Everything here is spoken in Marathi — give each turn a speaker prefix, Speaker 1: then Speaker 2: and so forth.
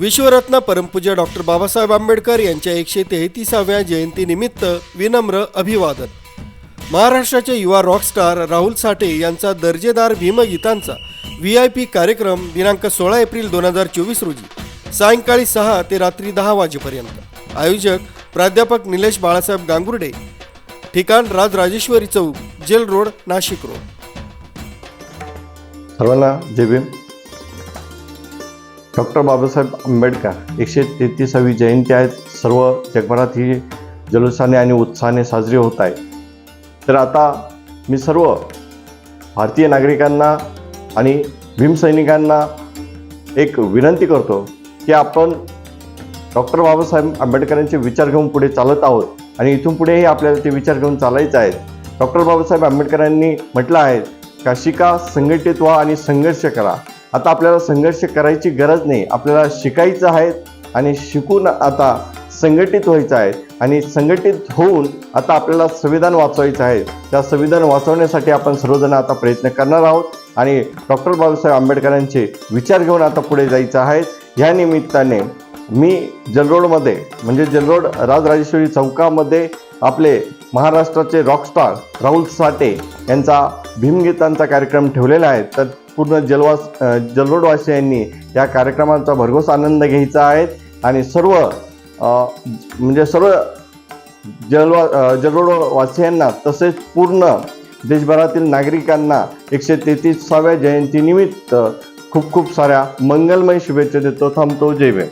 Speaker 1: विश्वरत्न परमपूज्य डॉक्टर बाबासाहेब आंबेडकर यांच्या एकशे तेहतीसाव्या जयंतीनिमित्त विनम्र अभिवादन. महाराष्ट्राचे युवा रॉकस्टार राहुल साठे यांचा दर्जेदार भीमगीतांचा व्ही आय पी कार्यक्रम दिनांक सोळा एप्रिल दोन हजार चोवीस रोजी सायंकाळी सहा ते रात्री दहा वाजेपर्यंत. आयोजक प्राध्यापक निलेश बाळासाहेब गांगुर्डे ठिकाण Rajrajeshwari Chowk jail road Nashik road.
Speaker 2: सर्वांना जय भीम. डॉक्टर बाबासाहेब आंबेडकर एकशे तेहतीसावी जयंती आहेत सर्व जगभरात ही जल्लोषाने आणि उत्साहाने साजरी होत आहे. तर आता मी सर्व भारतीय नागरिकांना आणि भीमसैनिकांना एक विनंती करतो की आपण डॉक्टर बाबासाहेब आंबेडकरांचे विचार घेऊन पुढे चालत आहोत आणि इथून पुढेही आपल्याला ते विचार घेऊन चालायचे आहेत. डॉक्टर बाबासाहेब आंबेडकरांनी म्हटलं आहे का शिका संघटित व्हा आणि संघर्ष करा. आता आपल्याला संघर्ष करायची गरज नाही. आपल्याला शिकायचं आहे आणि शिकून आता संघटित व्हायचं आहे. आणि संघटित होऊन आता आपल्याला संविधान वाचवायचं आहे. त्या संविधान वाचवण्यासाठी आपण सर्वजण आता प्रयत्न करणार आहोत. आणि डॉक्टर बाबासाहेब आंबेडकरांचे विचार घेऊन आता पुढे जायचं आहे. ह्या निमित्ताने मी जलरोडमध्ये म्हणजे जलरोड राजराजेश्वरी चौकामध्ये आपले महाराष्ट्राचे रॉकस्टार राहुल साटे यांचा भीमगीतांचा कार्यक्रम ठेवलेला आहे. तर पूर्ण जलवास अ, जलरोडवासियांनी या कार्यक्रमाचा भरघोस आनंद घ्यायचा आहे. आणि सर्व म्हणजे सर्व जलवा जलरोडवासियांना तसेच पूर्ण देशभरातील नागरिकांना एकशे तेहतीसाव्या जयंतीनिमित्त खूप खूप साऱ्या मंगलमय शुभेच्छा देतो. थांबतो. जय भीम.